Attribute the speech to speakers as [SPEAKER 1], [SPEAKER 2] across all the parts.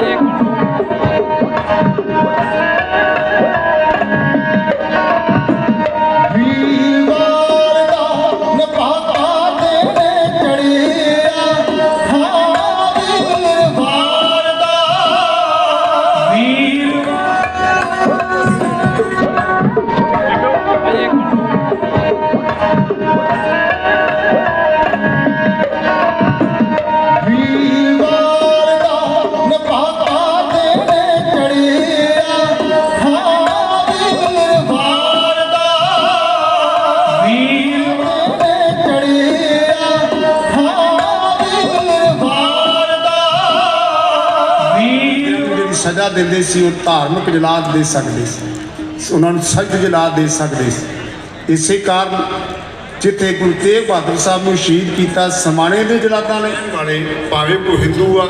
[SPEAKER 1] Hayek ਸਜ਼ਾ ਦਿੰਦੇ ਸੀ, ਉਹ ਧਾਰਮਿਕ ਜਲਾਦ ਦੇ ਸਕਦੇ ਸੀ। ਉਹਨਾਂ ਨੂੰ ਸਖਤ ਜਲਾਦ ਦੇ ਸਕਦੇ ਸੀ। ਇਸੇ ਕਾਰਨ ਜਿੱਥੇ ਗੁਰੂ ਤੇਗ ਬਹਾਦਰ ਸਾਹਿਬ ਨੂੰ ਸ਼ਹੀਦ ਕੀਤਾ, ਸਮਾਣੇ ਦੇ ਜਲਾਦਾਂ ਨੇ ਵਾਲੇ ਭਾਵੇਂ ਕੋਈ ਹਿੰਦੂ ਆ,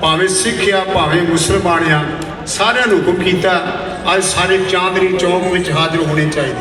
[SPEAKER 1] ਭਾਵੇਂ ਸਿੱਖ ਆ, ਭਾਵੇਂ ਮੁਸਲਮਾਨ ਆ, ਸਾਰਿਆਂ ਨੂੰ ਹੁਕਮ ਕੀਤਾ, ਅੱਜ ਸਾਰੇ ਚਾਂਦਨੀ ਚੌਕ ਵਿੱਚ ਹਾਜ਼ਰ ਹੋਣੇ ਚਾਹੀਦੇ।